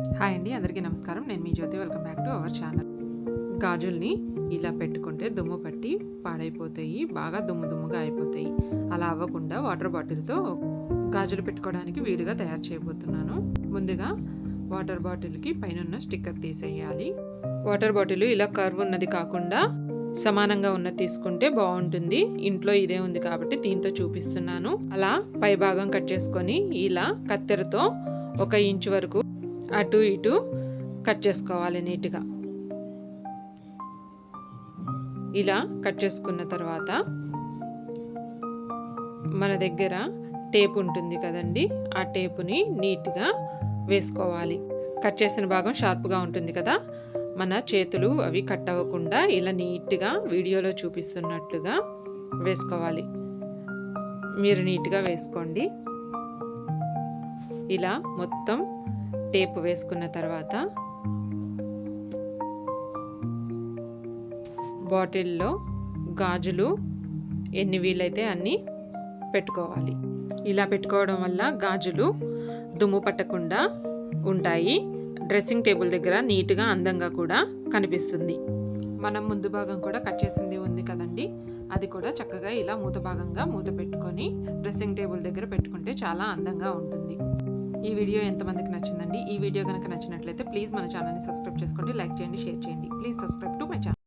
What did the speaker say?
Hi అండి అందరికీ నమస్కారం. నేను మీ Jyothi. Welcome back to our channel. గాజుల్ని ఇలా పెట్టుకుంటే దుమ్ము పట్టి పాడైపోతాయి బాగా దుమ్ము దుమ్ముగా అయిపోతాయి. అలా అవ్వకుండా వాటర్ బాటిల్తో గాజులు పెట్టుకోవడానికి వీలుగా తయారు చేయబోతున్నాను. ముందుగా వాటర్ బాటిల్కి పైన స్టిక్కర్ తీసేయాలి. వాటర్ బాటిల్ ఇలా కర్వ్ ఉన్నది కాకుండా సమానంగా ఉన్నది తీసుకుంటే బాగుంటుంది. ఇంట్లో ఇదే ఉంది కాబట్టి దీంతో చూపిస్తున్నాను. అలా పై భాగం కట్ చేసుకొని ఇలా కత్తెరతో ఒక ఇంచు వరకు అటు ఇటు కట్ చేసుకోవాలి నీట్గా. ఇలా కట్ చేసుకున్న తర్వాత మన దగ్గర టేప్ ఉంటుంది కదండి ఆ టేపుని నీట్గా వేసుకోవాలి. కట్ చేసిన భాగం షార్ప్గా ఉంటుంది కదా మన చేతులు అవి కట్ అవ్వకుండా ఇలా నీట్గా వీడియోలో చూపిస్తున్నట్లుగా వేసుకోవాలి. మీరు నీట్గా వేసుకోండి. ఇలా మొత్తం టేప్ వేసుకున్న తర్వాత బాటిల్లో గాజులు ఎన్ని వీలైతే అన్నీ పెట్టుకోవాలి. ఇలా పెట్టుకోవడం వల్ల గాజులు దుమ్ము పట్టకుండా ఉంటాయి. డ్రెస్సింగ్ టేబుల్ దగ్గర నీట్గా అందంగా కూడా కనిపిస్తుంది. మనం ముందు భాగం కూడా కట్ చేసింది ఉంది కదండి. అది కూడా చక్కగా ఇలా మూత భాగంగా మూత పెట్టుకొని డ్రెస్సింగ్ టేబుల్ దగ్గర పెట్టుకుంటే చాలా అందంగా ఉంటుంది. ఈ వీడియో ఎంతమందికి నచ్చిందండి? ఈ వీడియో కనుక నచ్చినట్లయితే ప్లీజ్ మన ఛానల్ని సబ్స్క్రైబ్ చేసుకోండి లైక్ చేయండి షేర్ చేయండి. Please subscribe to my channel.